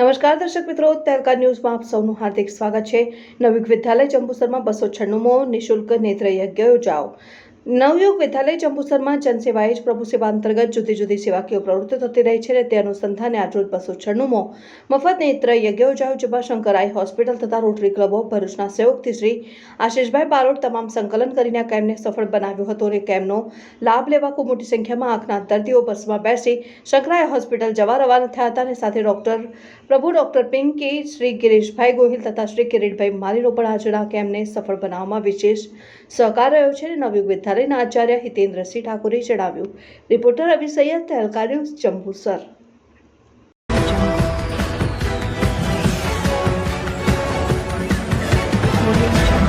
નમસ્કાર દર્શક મિત્રો તેલકા ન્યૂઝમાં આપ સૌનું હાર્દિક સ્વાગત છે. નવી વિદ્યાલય જંબુસરમાં બસો છન્નુંમો નિઃશુલ્ક નેત્ર યજ્ઞ યોજાઓ. નવયુગ વિદ્યાલય જંબુસરમાં જનસેવાએ જ પ્રભુ સેવા અંતર્ગત જુદી જુદી સેવાકીય પ્રવૃત્તિ થતી રહી છે તે અનુસંધાને આજરોજ બસો છન્નુમો મફત નેત્ર યજ્ઞ યોજાયો જેમાં શંકરાઈ હોસ્પિટલ તથા રોટરી ક્લબો, ભરૂચના સહયોગથી શ્રી આશીષભાઈ બારોટ તમામ સંકલન કરીને આ કેમ્પને સફળ બનાવ્યો હતો અને કેમ્પનો લાભ લેવા ખૂબ મોટી સંખ્યામાં આંખના દર્દીઓ બસમાં બેસી શંકરાઈ હોસ્પિટલ જવા રવાના થયા હતા અને સાથે ડોક્ટર પ્રભુ ડોક્ટર પિંકી, શ્રી ગિરીશભાઈ ગોહિલ તથા શ્રી કિરીટભાઈ માલીનો પણ આજના કેમ્પને સફળ બનાવવામાં વિશેષ સહકાર રહ્યો છે અને નવયુગ નિહારીન આચાર્ય હિતેન્દ્રસિંહ ઠાકોરે જણાવ્યું reporter Abhi Sayyed Tehelka news Jambusar Thank you.